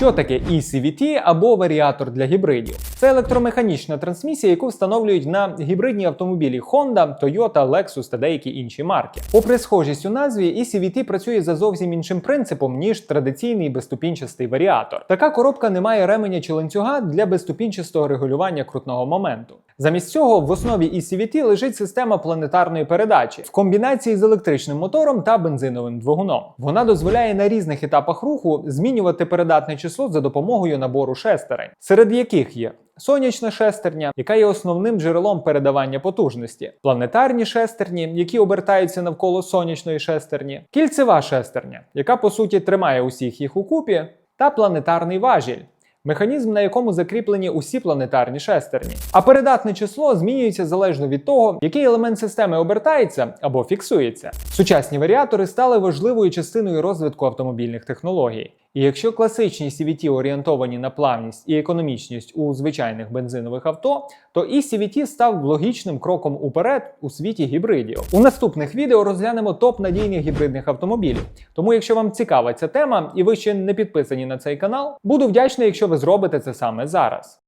Що таке ECVT або варіатор для гібридів? Це електромеханічна трансмісія, яку встановлюють на гібридні автомобілі Honda, Toyota, Lexus та деякі інші марки. Попри схожість у назві, ECVT працює за зовсім іншим принципом, ніж традиційний безступінчастий варіатор. Така коробка не має ременя чи ланцюга для безступінчастого регулювання крутного моменту. Замість цього в основі ECVT лежить система планетарної передачі в комбінації з електричним мотором та бензиновим двигуном. Вона дозволяє на різних етапах руху змінювати передатне число за допомогою набору шестерень, серед яких є сонячна шестерня, яка є основним джерелом передавання потужності, планетарні шестерні, які обертаються навколо сонячної шестерні, кільцева шестерня, яка по суті тримає усіх їх укупі, та планетарний важіль. Механізм, на якому закріплені усі планетарні шестерні. А передатне число змінюється залежно від того, який елемент системи обертається або фіксується. Сучасні варіатори стали важливою частиною розвитку автомобільних технологій. І якщо класичні CVT орієнтовані на плавність і економічність у звичайних бензинових авто, то і CVT став логічним кроком уперед у світі гібридів. У наступних відео розглянемо топ надійних гібридних автомобілів. Тому, якщо вам цікава ця тема і ви ще не підписані на цей канал, буду вдячний, якщо ви зробите це саме зараз.